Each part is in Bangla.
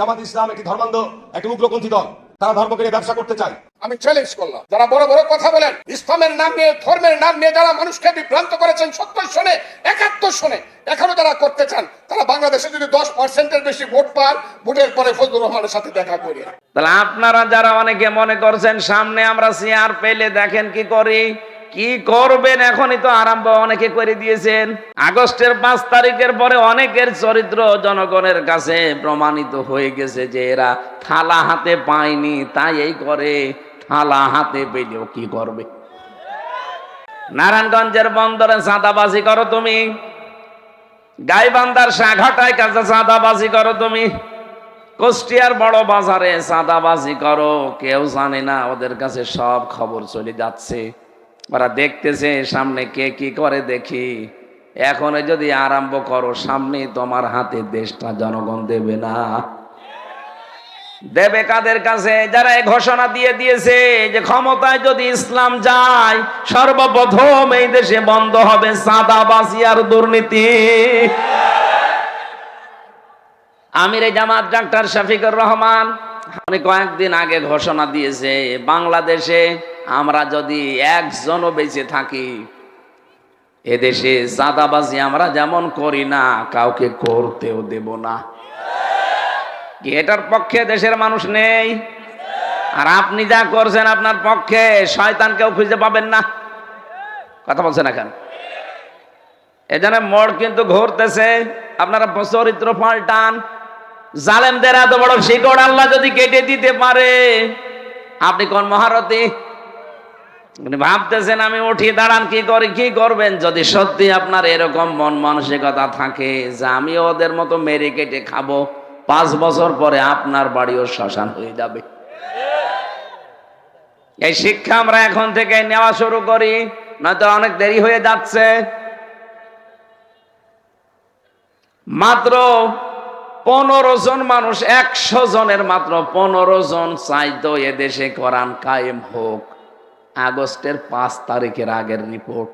জামাত ইসলাম একটি ধর্মান্ধ একটি উগ্রপন্থী দল। তারা ধর্মকে নিয়ে ব্যবসা করতে চায়। আমি চ্যালেঞ্জ করলাম। যারা বড় বড় কথা বলেন ইসলামের নাম নিয়ে ধর্মের নাম নিয়ে যারা মানুষকে বিভ্রান্ত করেছেন সত্তর শোনে একাত্তর শোনে এখনও যারা করতে চান তারা বাংলাদেশে যদি দশ পার্সেন্টের বেশি ভোট পান ভোটের পরে ফজলুর রহমানের সাথে দেখা করে তাহলে আপনারা যারা অনেকে মনে করছেন সামনে আমরা চেয়ার পেলে দেখেন কি করি? কি করবেন? এখনই তো আরম্ভ অনেকে করে দিয়েছেন। আগস্টের পাঁচ তারিখের পরে অনেকের চরিত্র জনগণের কাছে প্রমাণিত হয়ে গেছে যে এরা থালা হাতে পায়নি তাই এই করে। থালা হাতে পেলেও কি করবে? নারায়ণগঞ্জের বন্দরে চাঁদাবাজি করো তুমি। গাইবান্ধার সাঘাটায় কাছে চাঁদাবাজি করো তুমি। কুষ্টিয়ার বড় বাজারে চাঁদাবাজি করো, কেউ জানে না, ওদের কাছে সব খবর চলে যাচ্ছে। ওরা দেখতেছে, সামনে কে কি করে দেখি? এখন যদি আরম্ভ করো সামনে তোমার হাতে দেশটা জনগণ দেবে না। দেবে কাদের কাছে? যারা ঘোষণা দিয়ে দিয়েছে যে ক্ষমতায় যদি ইসলাম যায়, সর্বপ্রথম এই দেশে বন্ধ হবে চাঁদাবাজি আর দুর্নীতি। আমির জামাত ডাক্তার শফিকুর রহমান, উনি কয়েকদিন আগে ঘোষণা দিয়েছে, বাংলাদেশে আমরা যদি একজনও বেঁচে থাকি, এদেশে চাঁদাবাজি আমরা যেমন করি না, কাউকে করতেও দেব না। এটার পক্ষে দেশের মানুষ নেই? আর আপনি যা করছেন আপনার পক্ষে, শয়তান কেউ খুঁজে পাবেন না। কথা বলছেন এখন এজন্য মোড় কিন্তু ঘুরতেছে, আপনারা চরিত্র পাল্টান। জালেমদের এত বড় শিকড় আল্লাহ যদি কেটে দিতে পারে, আপনি কোন মহারথী? ভাবতেছেন, আমি উঠি দাঁড়ান, কি করি, কি করবেন? যদি সত্যি আপনার এরকম মন মানসিকতা থাকে যে আমি ওদের মতো মেরে কেটে খাব, পাঁচ বছর পরে আপনার বাড়িও শ্মশান হয়ে যাবে। এই শিক্ষা আমরা এখন থেকে নেওয়া শুরু করি, নয়তো অনেক দেরি হয়ে যাচ্ছে। মাত্র পনেরো জন মানুষ, একশো জনের মাত্র পনেরো জন চাইতো এদেশে কোরআন কায়েম হোক। আগস্টের পাঁচ তারিখের আগের রিপোর্ট।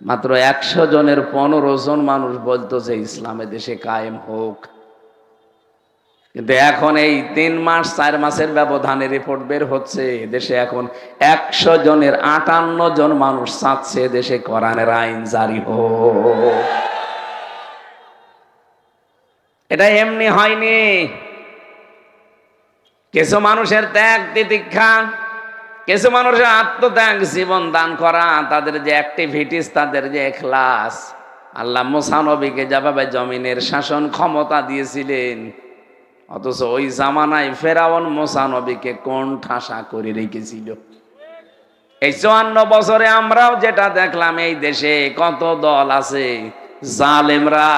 মাত্র একশো জনের পনেরো জন মানুষ বলতো যে ইসলামে দেশে কায়েম হোক। কিন্তু এখন এই তিন মাস, চার মাসের ব্যবধানে রিপোর্ট বের হচ্ছে, দেশে এখন একশো জনের আটান্ন জন মানুষ চাচ্ছে দেশে কোরআনের আইন জারি হোক। এটা এমনি হয়নি। কিছু মানুষের ত্যাগ তিতিক্ষা কিছু মানুষের আত্মত্যাগ, জীবন দান করা, তাদের যে অ্যাক্টিভিটিস তাদের যে ক্লাস আল্লাহ মোসানবীকে যেভাবে জমিনের শাসন ক্ষমতা দিয়েছিলেন, অথচ ওই জামানায় ফেরাউন মোসানবীকে কোন ঠাসা করে রেখেছিল। এই চুয়ান্ন বছরে আমরাও যেটা দেখলাম, এই দেশে কত দল আছে, জালেমরা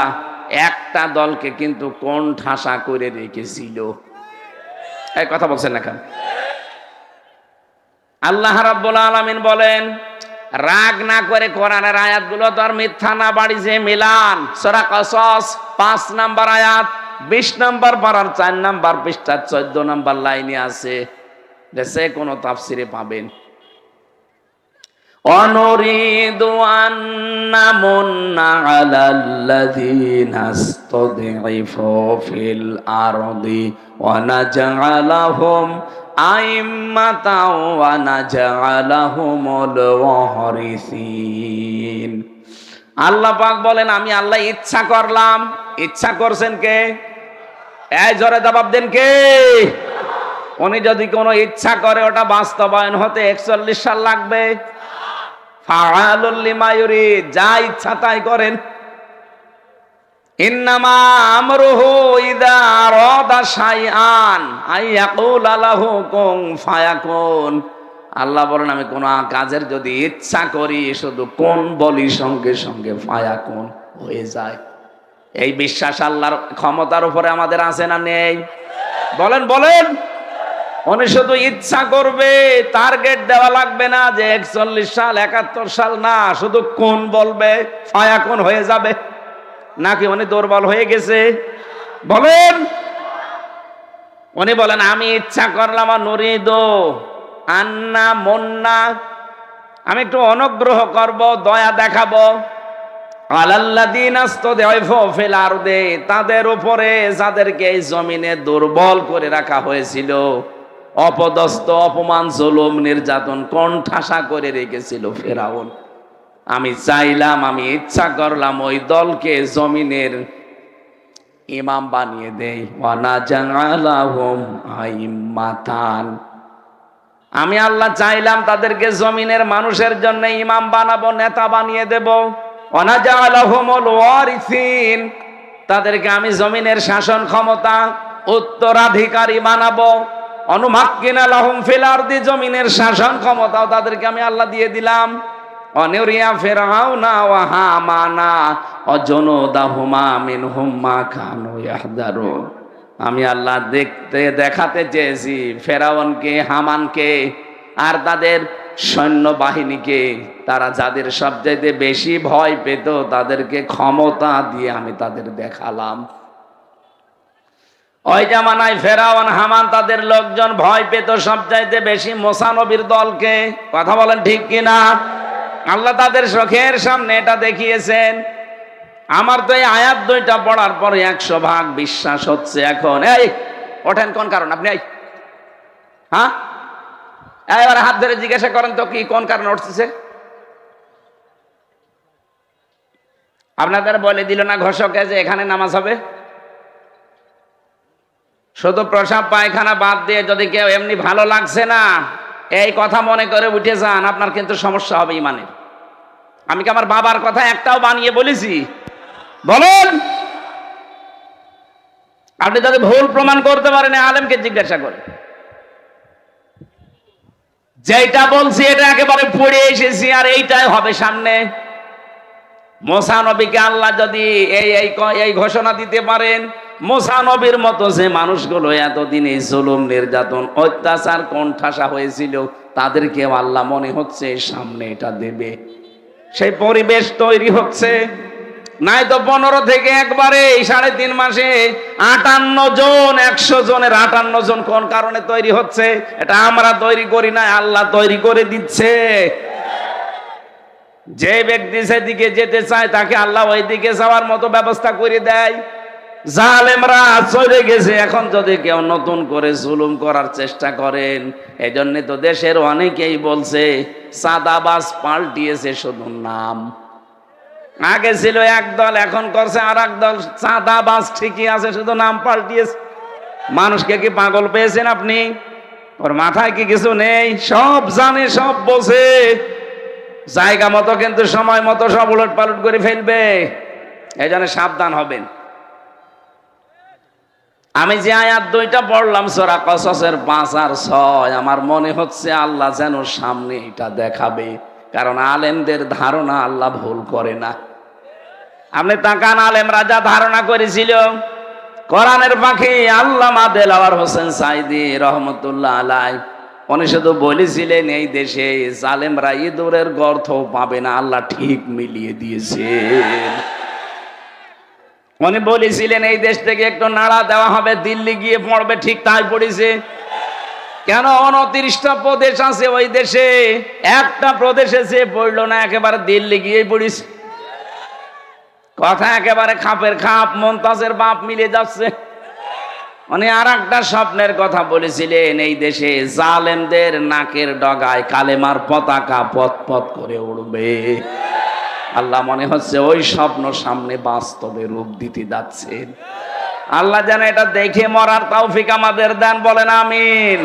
একটা দলকে কিন্তু কোন ঠাসা করে রেখেছিল। এই কথা বলছেন না কেন? আল্লাহ রাব্বুল আলামিন বলেন, রাগ না করে কোরআনের আয়াতগুলো তো আর মিথ্যা না বাড়িছে মিলান। সূরা কসস, পাঁচ নাম্বার আয়াত, বিশ নাম্বার পারার চার নাম্বার পৃষ্ঠা, চোদ্দ নাম্বার লাইনে আছে। দেশে কোনো তাফসিরে পাবেন। অনরিদ আন্নামুন্না আলাল্লাযীনা ইসতাদঈফু ফিল আরদি ওয়া নাজআলাহুম আল্লাহ পাক বলেন, আমি আল্লাহ ইচ্ছা করলাম। ইচ্ছা করছেন কে? এই জোরে জবাব দেন কে? উনি যদি কোনো ইচ্ছা করে, ওটা বাস্তবায়ন হতে একচল্লিশ সাল লাগবে। ফাআলুল যা ইচ্ছা তাই করেন। ইন্নামা আল্লাহ বলেন, আমি কোন কাজের যদি ইচ্ছা করি, শুধু কোন বলি, সঙ্গে সঙ্গে ফায়াকুন হয়ে যায়। এই বিশ্বাস আল্লাহর ক্ষমতার উপরে আমাদের আছে না নেই? বলেন বলেন। উনি শুধু ইচ্ছা করবে, টার্গেট দেওয়া লাগবে না যে একচল্লিশ সাল, একাত্তর সাল না, শুধু কোন বলবে ফায়া কোন হয়ে যাবে। নাকি উনি দুর্বল হয়ে গেছে? বলেন। উনি বলেন, আমি ইচ্ছা করলাম আন্না মন্না। আমি একটু অনুগ্রহ করব, দয়া দেখাবো। তাদের উপরে যাদেরকে এই জমিনে দুর্বল করে রাখা হয়েছিল, অপদস্থ, অপমান, জুলুম, নির্যাতন, কণ্ঠাসা করে রেখেছিল ফেরাউন। আমি চাইলাম, আমি ইচ্ছা করলাম ওই দলকে জমিনের ইমাম বানিয়ে আইম্মাতান আমি আল্লাহ চাইলাম তাদেরকে জমিনের মানুষের জন্য ইমাম বানাবো, নেতা বানিয়ে দেব। ওয়ারিসিন। তাদেরকে আমি জমিনের শাসন ক্ষমতা, উত্তরাধিকারী বানাবো। অনুমাক্কিনা লাহুম ফিল আরদি, জমিনের শাসন ক্ষমতাও তাদেরকে আমি আল্লাহ দিয়ে দিলাম। অনিরিয়া ফেরাউনা ওয়া হামানা অজনদাহুমা মিনহুম মা কানু ইয়াহদারুন। আমি আল্লাহ দেখতে, দেখাতে চেয়েছি ফেরাউনকে, হামানকে, আর তাদের সৈন্যবাহিনীকে। তারা যাদের সবচাইতে বেশি ভয় পেত, তাদেরকে ক্ষমতা দিয়ে আমি তাদের দেখালাম। ওই জামানায় ফেরাওয়ান হামান তাদের লোকজন ভয় পেত সবচাইতে বেশি। মোসানবির দলকে, কথা বলেন ঠিক কিনা? আল্লাহ তাদের চোখের সামনে এটা দেখিয়েছেন। আমার তো এই আয়াত দুইটা পড়ার পরে একশো ভাগ বিশ্বাস হচ্ছে এখন। এই, ওঠেন, কোন কারণ? আপনি এই হ্যাঁ? এবার হাত ধরে জিজ্ঞাসা করেন তো কি, কোন কারণে উঠতেছে আপনাদের বলে দিল না ঘোষকে যে এখানে নামাজ হবে? শুধু প্রসাব, পায়খানা বাদ দিয়ে যদি কেউ এমনি ভালো লাগছে না এই কথা মনে করে উঠে যান, আপনার কিন্তু সমস্যা হবে ইমানের। আমি কি আমার বাবার কথা একটাও বানিয়ে বলেছি? বলুন! আপনি যদি ভুল প্রমাণ করতে পারেন আলেমকে জিজ্ঞাসা করে যেটা বলছি, এটা একেবারে পড়ে এসেছি, আর এইটাই হবে সামনে। মোসা নবীকে আল্লাহ যদি এই এই ঘোষণা দিতে পারেন মোসা নবীর মতো যে মানুষগুলো এতদিন এই জুলুম, নির্যাতন, অত্যাচার, কণ্ঠাসা হয়েছিল, তাদেরকেও আল্লাহ মনে হচ্ছে সামনে এটা দেবে। সেই পরিবেশ তৈরি হচ্ছে। নাই তো পনেরো থেকে একবারে এই সাড়ে তিন মাসে আটান্ন জন, একশো জনের আটান্ন জন কোন কারণে তৈরি হচ্ছে? এটা আমরা তৈরি করি না আল্লাহ তৈরি করে দিচ্ছে। যে ব্যক্তি সেদিকে যেতে চায়, তাকে আল্লাহ ওই দিকে যাওয়ার মতো ব্যবস্থা করে দেয়। জালেমরা চলে গেছে, এখন যদি কেউ নতুন করে জুলুম করার চেষ্টা করেন এই জন্য তো দেশের অনেকেই বলছে সাদাবাস পাল্টিয়েছে শুধু নাম। আগে ছিল এক দল, এখন করছে আর এক দল চাঁদাবাজ ঠিকই আছে, শুধু নাম পাল্টিয়েছে। মানুষকে কি পাগল পেয়েছেন আপনি? ওর মাথায় কি কিছু নেই? সব জানে, সব বোঝে। জায়গা মতো কিন্তু সময় মতো সব উলট পালট করে ফেলবে। এই জন্য সাবধান হবেন। আমি যে আয়াত দুইটা পড়লাম, সোরা কসসের পাঁচ আর ছয়, আমার মনে হচ্ছে আল্লাহ যেন সামনে এটা দেখাবে, কারণ আলেমদের ধারণা আল্লাহ ভুল করে না। আপনি তাকান, আলেম রাজা ধারণা করেছিল, কোরআনের পাখি আল্লাহ দেলাওয়ার হোসেন সাইদি রহমতুল্লাহ আলাই উনি শুধু বলেছিলেন, এই দেশে জালেমরা ইঁদুরের গর্থ পাবে না, আল্লাহ ঠিক মিলিয়ে দিয়েছেন। উনি বলেছিলেন, এই দেশ থেকে একটু নাড়া দেওয়া হবে, দিল্লি গিয়ে পড়বে, ঠিক তাই পড়েছে। কেন উনত্রিশটা প্রদেশ আছে ওই দেশে? একটা প্রদেশে যে পড়ল না, একেবারে দিল্লি গিয়ে পড়িস কথা একেবারে খাপের খাপ মন্তাজের বাপ মিলে যাচ্ছে। উনি আর একটা স্বপ্নের কথা বলেছিলেন, এই দেশে জালেমদের নাকের ডগায় কালেমার পতাকা পথ পথ করে উড়বে। আল্লাহ মনে হচ্ছে ওই স্বপ্ন সামনে বাস্তবে রূপ দিতে যাচ্ছেন আল্লাহ যেন এটা দেখে মরার তৌফিক আমাদের দেন, বলেন আমিন।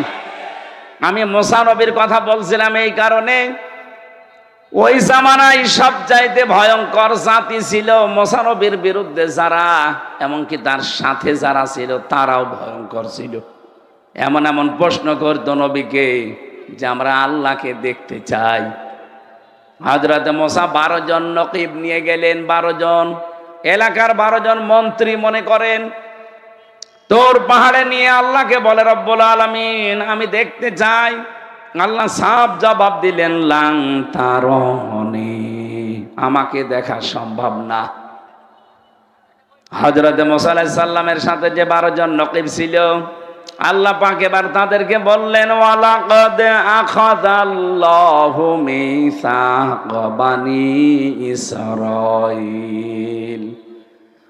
আমি মোসানবীর কথা বলছিলাম এই কারণে। ওই জামানায় সব চাইতে ভয়ঙ্কর জাতি ছিল মোসানবীর বিরুদ্ধে যারা, এমনকি তার সাথে যারা ছিল, তারাও ভয়ঙ্কর ছিল। এমন এমন প্রশ্ন করতো নবীকে যে আমরা আল্লাহকে দেখতে চাই। হজরত মোসা বারো জন নকিব নিয়ে গেলেন বারো জন। এলাকার বারো জন মন্ত্রী মনে করেন, তোর পাহাড়ে নিয়ে আল্লাহকে বলে, রব্বুল আলমিন, আমি দেখতে চাই। আল্লাহ সাপ জবাব দিলেন, লাং তার আমাকে দেখা সম্ভব না। হজরত মোসাল্লামের সাথে যে বারো জন নকিব ছিল আল্লাহ পাক এবার তাদেরকে বললেন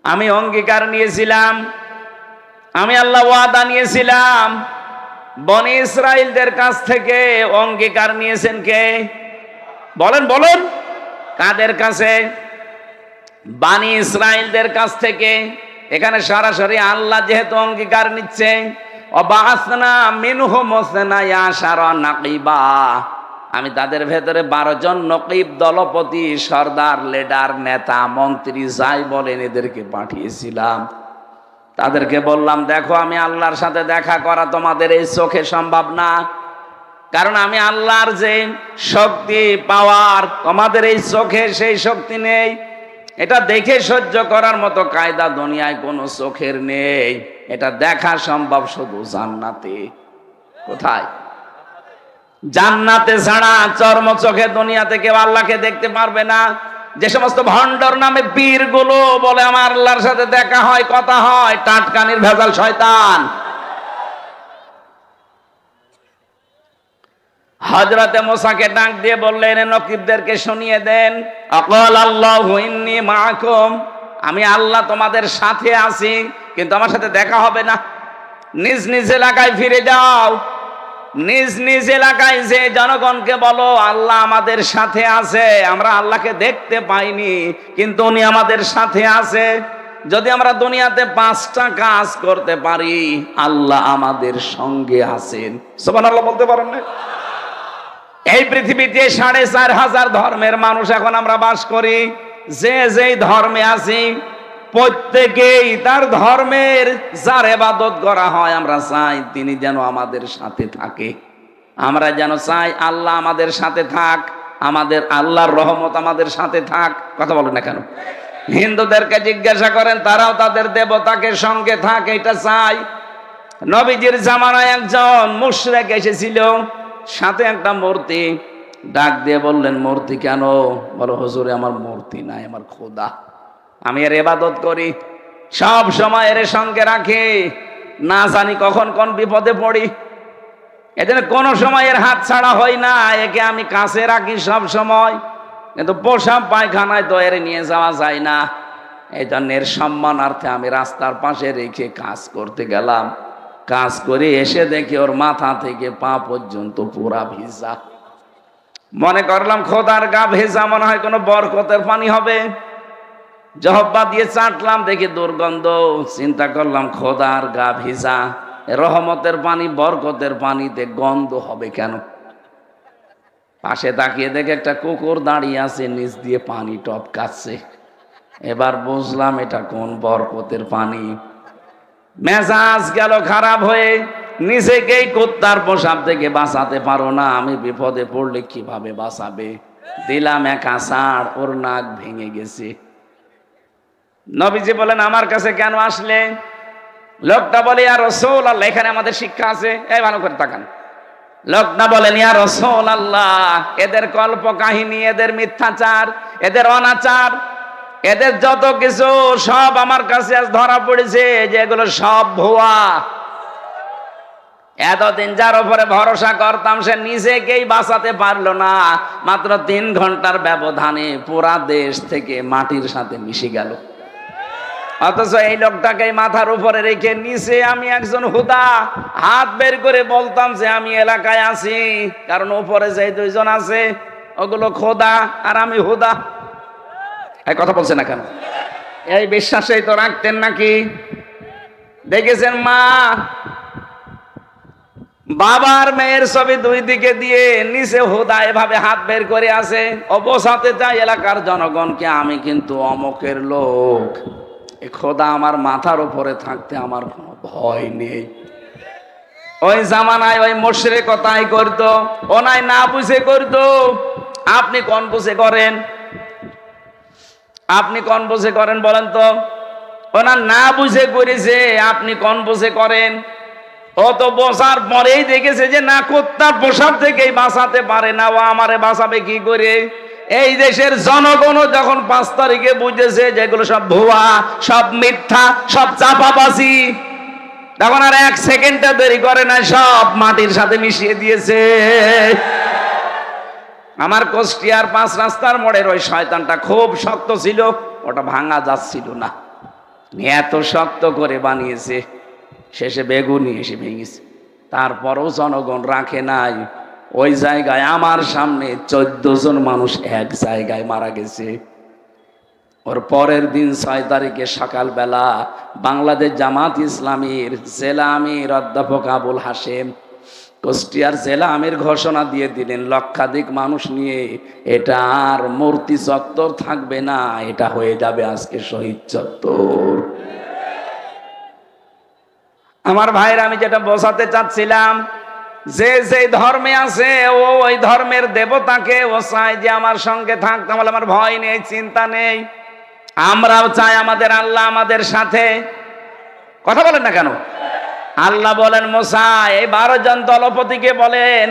আমি অঙ্গীকার নিয়েছিলাম, আমি আল্লাহ ওয়াদা নিয়েছিলাম। বনি ইসরায়েলদের কাছ থেকে অঙ্গীকার নিয়েছেন কে? বলেন, বলুন। কাদের কাছে? বানি ইসরায়েলদের কাছ থেকে। এখানে সরাসরি আল্লাহ যেহেতু অঙ্গীকার নিচ্ছে অবাসনা মিনহু মোসনা ইয়াশারা নাকিবা। আমি তাদের ভেতরে বারো জন নকিব, দলপতি, সর্দার, লিডার, নেতা, মন্ত্রী, যাই বলেন এদেরকে পাঠিয়েছিলাম। তাদেরকে বললাম, দেখো, আমি আল্লাহর সাথে দেখা করা তোমাদের এই চোখে সম্ভব না। কারণ আমি আল্লাহর যে শক্তি, পাওয়ার, তোমাদের এই চোখে সেই শক্তি নেই। এটা দেখে সহ্য করার মতো কায়দা দুনিয়ায় কোনো চোখের নেই। এটা দেখা সম্ভব শুধু জান্নাতে। কোথায়? জান্নাতে ছাড়া চর্ম চোখে দুনিয়াতে কেউ আল্লাহকে দেখতে পারবে না। যে সমস্ত ভণ্ডর নামে পীরগুলো বলে আমার আল্লাহর সাথে দেখা হয়, কথা হয় টাটকানির ভেজাল শয়তান। হজরতে মোসাকে ডাক দিয়ে বললেন নকিবদেরকে শুনিয়ে দেন। অকল আল্লাহ মাকুম। আমি আল্লাহ তোমাদের সাথে আছি, কিন্তু আমার সাথে দেখা হবে না। নিজ নিজ এলাকায় ফিরে যাও। নিজ নিজ এলাকায় যে জনগণকে বলো, আল্লাহ আমাদের সাথে আছে, আমরা আল্লাহকে দেখতে পাইনি, কিন্তু উনি আমাদের সাথে আছে। যদি আমরা দুনিয়াতে পাঁচটা কাজ করতে পারি, আল্লাহ আমাদের সঙ্গে আছেন। সোমান আল্লাহ বলতে পারেন না? এই পৃথিবীতে সাড়ে চার হাজার ধর্মের মানুষ এখন আমরা বাস করি। যে যেই ধর্মে আছি, প্রত্যেকেই তার ধর্মের যার এবাদত করা হয়, আমরা চাই তিনি যেন আমাদের সাথে থাকে। আমরা যেন চাই আল্লাহ আমাদের সাথে থাক, আমাদের আল্লাহর রহমত আমাদের সাথে থাক। কথা বলেন না কেন? হিন্দুদেরকে জিজ্ঞাসা করেন, তারাও তাদের দেবতাকে সঙ্গে থাক, এটা চাই। নবীজির জামানায় একজন মুশরেক এসেছিল, সাথে একটা মূর্তি। ডাক দিয়ে বললেন, মূর্তি কেন? বলো, হুজুরে, আমার মূর্তি নাই, আমার খোদা। আমি এর এবাদত করি, সব সময় এর সঙ্গে রাখি, না জানি কখন কোন বিপদে পড়ি। এজন্য কোনো সময় এর হাত ছাড়া হয় না, একে আমি কাছে রাখি সব সময়। কিন্তু পোশাক পায়খানায় তো এর নিয়ে যাওয়া যায় না। এই জন্য এর সম্মানার্থে আমি রাস্তার পাশে রেখে কাজ করতে গেলাম। কাজ করে এসে দেখি ওর মাথা থেকে পা পর্যন্ত পুরা ভিজা। মনে করলাম খোদার গা ভেজা, মনে হয় কোনো বরকতের পানি হবে। জহব্বা দিয়ে চাটলাম, দেখি দুর্গন্ধ। চিন্তা করলাম, খোদার গা ভিজা, রহমতের পানি, বরকতের পানিতে গন্ধ হবে কেন? পাশে তাকিয়ে দেখে একটা কুকুর দাঁড়িয়ে আছে, নিচ দিয়ে পানি টপকাচ্ছে। এবার বুঝলাম এটা কোন বরকতের পানি। মেজাজ গেল খারাপ হয়ে নিজেকেই কুত্তার পোশাক থেকে বাঁচাতে পারো না। আমি বিপদে পড়লে কীভাবে বাঁচাবে? দিলাম এক আষাঢ়, ওর নাক ভেঙে গেছে। নবীজি বলেন, আমার কাছে কেন আসলে? লোকটা বলে আর রসৌল আল্লাহ এখানে আমাদের শিক্ষা আছে। এই, ভালো করে তাকান। লোকটা বলেন, ইয়া রসৌল আল্লাহ এদের কল্প কাহিনী এদের মিথ্যাচার, এদের অনাচার, এদের যত কিছু, সব আমার কাছে আজ ধরা পড়েছে যে এগুলো সব ভুয়া। এতদিন যার উপরে ভরসা করতাম, সে নিজেকেই বাঁচাতে পারল না। মাত্র তিন ঘণ্টার ব্যবধানে পুরা দেশ থেকে মাটির সাথে মিশে গেল। অথচ এই লোকটাকে মাথার উপরে রেখে নিচে আমি একজন হুদা। হাত বের করে বলতাম যে, আমি এলাকায় আছি, কারণ উপরে যে দুইজন আছে, ওগুলো খোদা আর আমি হুদা। এই কথা বলছে না কেন? এই বিশ্বাসেই তো রাখতেন নাকি? দেখেছেন মা বাবার মেয়ের ছবি দুই দিকে দিয়ে নিচে হুদা এভাবে হাত বের করে আছে অবসাতে চাই এলাকার জনগণকে আমি কিন্তু অমকের লোক। এ খোদা আমার মাথার উপরে থাকতে আমার কোনো ভয় নেই। ওই জামানায় ওই মশরে কথাই করতো ওনাই না বুঝে করতো। আপনি কোন বুঝে করেন? আপনি কোন বুঝে করেন বলেন তো? ওনার না বুঝে করেছে, আপনি কোন বুঝে করেন? ও তো বসার পরেই দেখেছে যে না কোত্তার পোশাক থেকেই বাঁচাতে পারে না। ও আমারে বাঁচাবে কি করে? এই দেশের জনগণও যখন পাঁচ তারিখে বুঝেছে যেগুলো সব ভুয়া, সব মিথ্যা, সব চাপাবাসি তখন আর এক সেকেন্ডটা দেরি করে না সব মাটির সাথে মিশিয়ে দিয়েছে। আমার কোষ্টিয়ার পাঁচ রাস্তার মোড়ের ওই শয়তানটা খুব শক্ত ছিল, ওটা ভাঙা যাচ্ছিল না। এত শক্ত করে বানিয়েছে। শেষে বেগুনি এসে ভেঙেছে। তারপরও জনগণ রাখে নাই। ওই জায়গায় আমার সামনে চোদ্দ জন মানুষ এক জায়গায় মারা গেছে। ওর পরের দিন ছয় তারিখে সকালবেলা বাংলাদেশ জামাত ইসলামীর জেলা আমির অধ্যাপক আবুল হাসেম কুষ্টিয়ার জেলা আমির ঘোষণা দিয়ে দিলেন, লক্ষাধিক মানুষ নিয়ে এটা আর মূর্তি চত্বর থাকবে না, এটা হয়ে যাবে আজকে শহীদ চত্বর। আমার ভাইরা আমি যেটা বোঝাতে চাচ্ছিলাম, যে যে ধর্মে আছে, ও ওই ধর্মের দেবতাকে, ও চায় যে আমার সঙ্গে থাকতে বলে, আমার ভয় নেই, চিন্তা নেই। আমরাও চাই আমাদের আল্লাহ আমাদের সাথে। কথা বলেন না কেন? আল্লাহ বলেন, মোসা এই বারো জন দলপতিকে বলেন,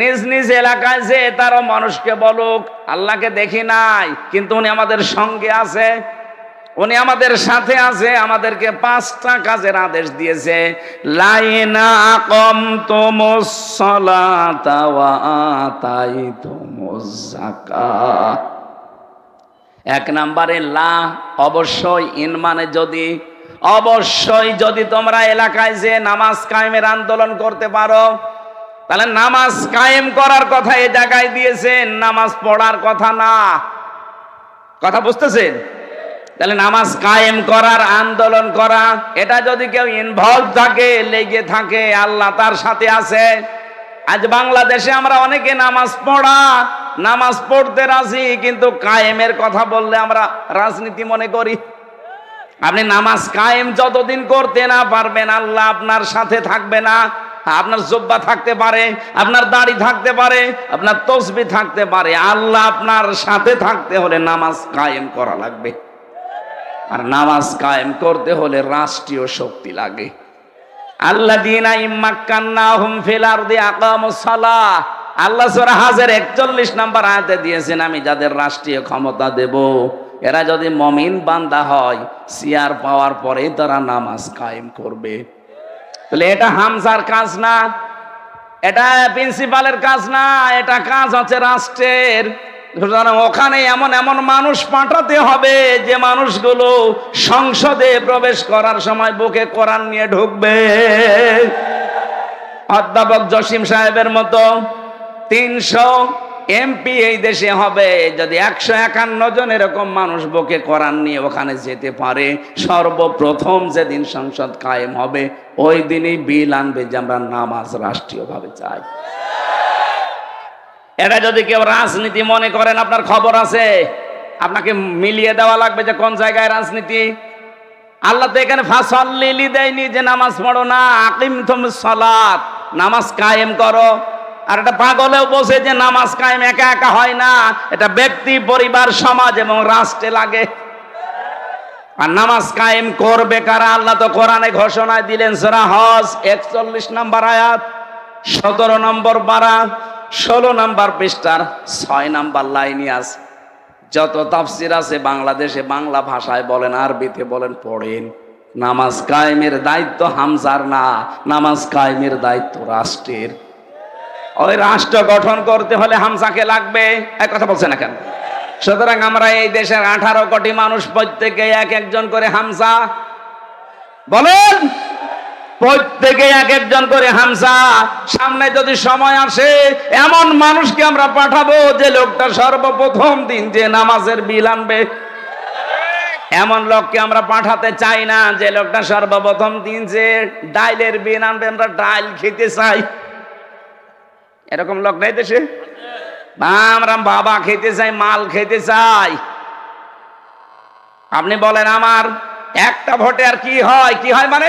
নিজ নিজ এলাকায় যে তারও মানুষকে বলুক, আল্লাহকে দেখি নাই, কিন্তু উনি আমাদের সঙ্গে আছে। উনি আমাদের সাথে আছে, আমাদেরকে পাঁচটা কাজের আদেশ দিয়েছে। লাইনা কম তাই এক নম্বরে, লা অবশ্যই, ইন মানে যদি, অবশ্যই যদি তোমরা এলাকায় যে নামাজ কায়েমের আন্দোলন করতে পারো, তাহলে নামাজ কায়েম করার কথা এ জায়গায় দিয়েছেন, নামাজ পড়ার কথা না। কথা বুঝতেছেন? তাহলে নামাজ কায়েম করার, আন্দোলন করা, এটা যদি কেউ ইনভলভ থাকে, লেগে থাকে, আল্লাহ তার সাথে আছে। আজ বাংলাদেশে আমরা অনেকে নামাজ পড়া, নামাজ পড়তে রাজি, কিন্তু কায়েমের কথা বললে আমরা রাজনীতি মনে করি। আপনি নামাজ কায়েম যতদিন করতে না পারবেন, আল্লাহ আপনার সাথে থাকবে না। আপনার জব্বা থাকতে পারে, আপনার দাড়ি থাকতে পারে, আপনার তসবি থাকতে পারে। আল্লাহ আপনার সাথে থাকতে হলে নামাজ কায়েম করা লাগবে। আর নামাজ কায়েম করতে হলে রাষ্ট্রীয় শক্তি লাগে। আল্লাহ দিনা ইম্মাক্কান্না হুম ফিল আরদি আকামুস সালাহ। আল্লাহ সূরা হাজের 41 নাম্বার আয়াতে দিয়েছেন, আমি যাদের রাষ্ট্রীয় ক্ষমতা দেব, এরা যদি মমিন বান্দা হয়, সিয়ার পাওয়ার পরে তারা নামাজ কায়েম করবে। তাহলে এটা হামজার কাজ না, এটা প্রিন্সিপালের কাজ না, এটা কাজ হচ্ছে রাষ্ট্রের। ওখানে এমন এমন মানুষ পাঠাতে হবে যে মানুষগুলো সংসদে প্রবেশ করার সময় বুকে কোরআন নিয়ে ঢুকবে। অধ্যাপক জসিম সাহেবের মতো তিনশো এমপি এই দেশে হবে। যদি একশো একান্ন জন এরকম মানুষ বকে কোরআন নিয়ে ওখানে যেতে পারে, সর্বপ্রথম যেদিন সংসদ কায়েম হবে, ওই দিনই বিল আনবে যে আমরা নামাজ রাষ্ট্রীয়ভাবে চাই। এটা যদি কেউ রাজনীতি মনে করেন, আপনার খবর আছে? আপনাকে মিলিয়ে দেওয়া লাগবে যে কোন জায়গায় রাজনীতি? আল্লাহ তো এখানে ফাঁসল্লিলি দেয়নি যে নামাজ পড়ো না, আকিম তুমি সলাৎ নামাজ কায়েম করো। আর এটা পাগলেও বসে যে নামাজ কায়েম একা একা হয় না, এটা ব্যক্তি, পরিবার, সমাজ এবং রাষ্ট্রে লাগে। আর নামাজ কায়েম করবে কারা? আল্লাহ তো কোরআনে ঘোষণায় দিলেন, সূরা হজ একচল্লিশ নম্বর আয়াত, সতেরো নম্বর বারা ষোলো নাম্বার পৃষ্ঠার ছয় নাম্বার লাইনই আছে। যত তাফসির আছে বাংলাদেশে বাংলা ভাষায় বলেন, আরবিতে বলেন, পড়েন। নামাজ কায়েমের দায়িত্ব হামজার না, নামাজ কায়েমের দায়িত্ব রাষ্ট্রের। ওই রাষ্ট্র গঠন করতে হলে হামসাকে লাগবে, এক কথা বলছে না কেন? সুতরাং আমরা এই দেশের আঠারো কোটি মানুষ প্রত্যেকে এক একজন করে হামসা বলেন! প্রত্যেকে এক একজন করে হামসা। সামনে যদি সময় আসে, এমন মানুষকে আমরা পাঠাবো যে লোকটা সর্বপ্রথম দিন যে নামাজের বিল আনবে। এমন লোককে আমরা পাঠাতে চাই না যে লোকটা সর্বপ্রথম দিন যে ডাইলের বিল আনবে, আমরা ডাইল খেতে চাই। এরকম লোক নেই দেশে? আমরা বাবা খেতে চাই, মাল খেতে চাই। আপনি বলেন, আমার একটা ভোটে আর কি হয়? কি হয় মানে?